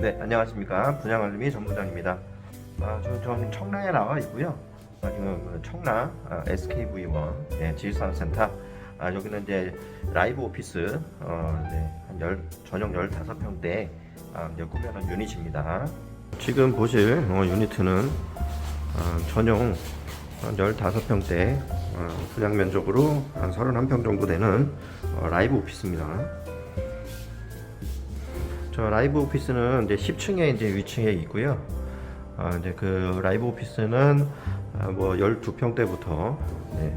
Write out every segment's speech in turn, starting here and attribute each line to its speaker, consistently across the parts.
Speaker 1: 네, 안녕하십니까. 분양알림이 전부장입니다. 아, 저, 저는 청라에 나와 있고요. 아, 지금 청라 아, SKV1 예, 지식산업센터. 아, 여기는 이제 라이브 오피스 어, 네, 한 열, 전용 15평대 아, 이제 꾸며놓은 유닛입니다. 지금 보실 어, 유니트는 아, 전용 한 15평대 어, 분양 면적으로 한 31평 정도 되는 어, 라이브 오피스입니다. 저 라이브 오피스는 이제 10층에 이제 위치해 있고요. 아, 이제 그 라이브 오피스는 아, 뭐 12평대부터 네,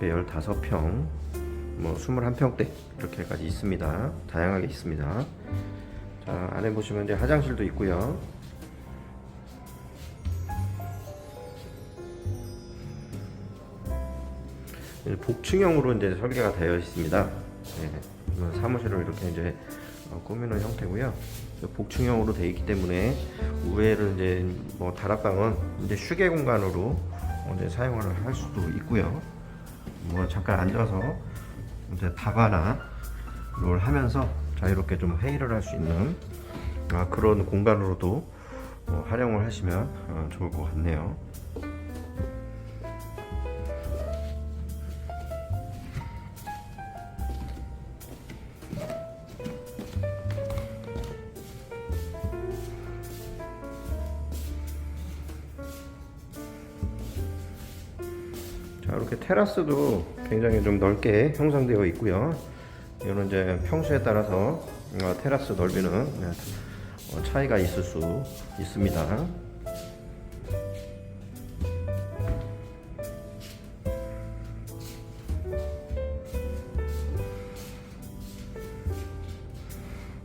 Speaker 1: 15평, 뭐 21평대 이렇게까지 있습니다. 다양하게 있습니다. 자, 안에 보시면 이제 화장실도 있고요. 복층형으로 이제 설계가 되어 있습니다. 네, 뭐 사무실을 이렇게 이제 어, 꾸미는 형태고요. 복층형으로 되어 있기 때문에 우회를 이제 뭐 다락방은 이제 휴게 공간으로 이제 사용을 할 수도 있고요. 뭐 잠깐 앉아서 이제 다과나 롤 하면서 자유롭게 좀 회의를 할 수 있는 아, 그런 공간으로도 어, 활용을 하시면 어, 좋을 것 같네요. 자 이렇게 테라스도 굉장히 좀 넓게 형성되어 있고요. 이거는 이제 평수에 따라서 어, 테라스 넓이는 네, 어, 차이가 있을 수 있습니다.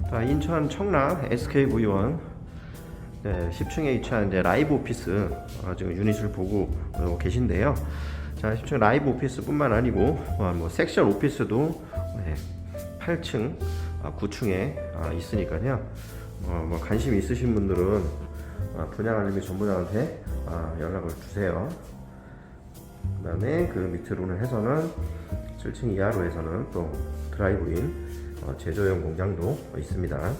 Speaker 1: 자, 인천 청라 SKV1 네, 10층에 위치한 이제 라이브 오피스 어, 지금 유닛을 보고 어, 계신데요. 자, 10층 라이브 오피스뿐만 아니고 어, 뭐 섹션 오피스도 네, 8층, 아, 9층에 아, 있으니까요. 어, 뭐 관심 있으신 분들은 아, 분양 알림이 전부장한테 아, 연락을 주세요. 그 다음에 그 밑으로는 해서는 7층 이하로 해서는 또 드라이브인 어, 제조용 공장도 있습니다.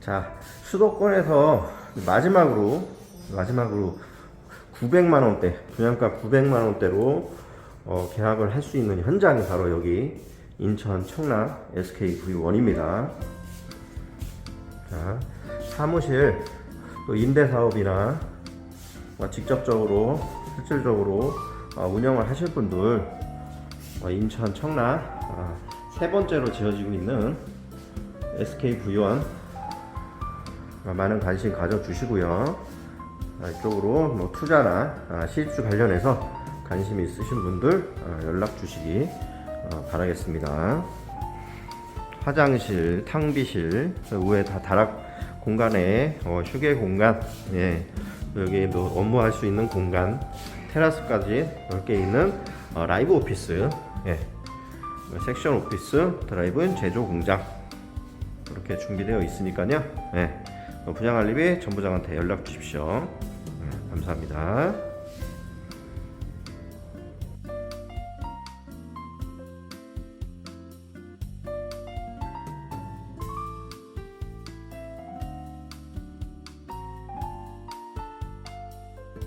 Speaker 1: 자, 수도권에서 마지막으로 마지막으로 900만 원대 분양가 900만 원대로 어, 계약을 할 수 있는 현장이 바로 여기 인천 청라 SKV1입니다. 자, 사무실 또 임대 사업이나 뭐 직접적으로 실질적으로 어, 운영을 하실 분들 어, 인천 청라 아, 세 번째로 지어지고 있는 SKV1 아, 많은 관심 가져주시고요. 아, 이쪽으로 뭐 투자나 아, 실주 관련해서 관심이 있으신 분들 아, 연락 주시기 어, 바라겠습니다. 화장실, 탕비실, 그 위에 다 다락 공간에 어, 휴게 공간, 예, 여기 뭐 업무할 수 있는 공간, 테라스까지 넓게 있는 어, 라이브 오피스, 예, 섹션 오피스, 드라이브 제조 공장 이렇게 준비되어 있으니까요. 예, 어, 분양 알림이 전부장한테 연락 주십시오. 예, 감사합니다.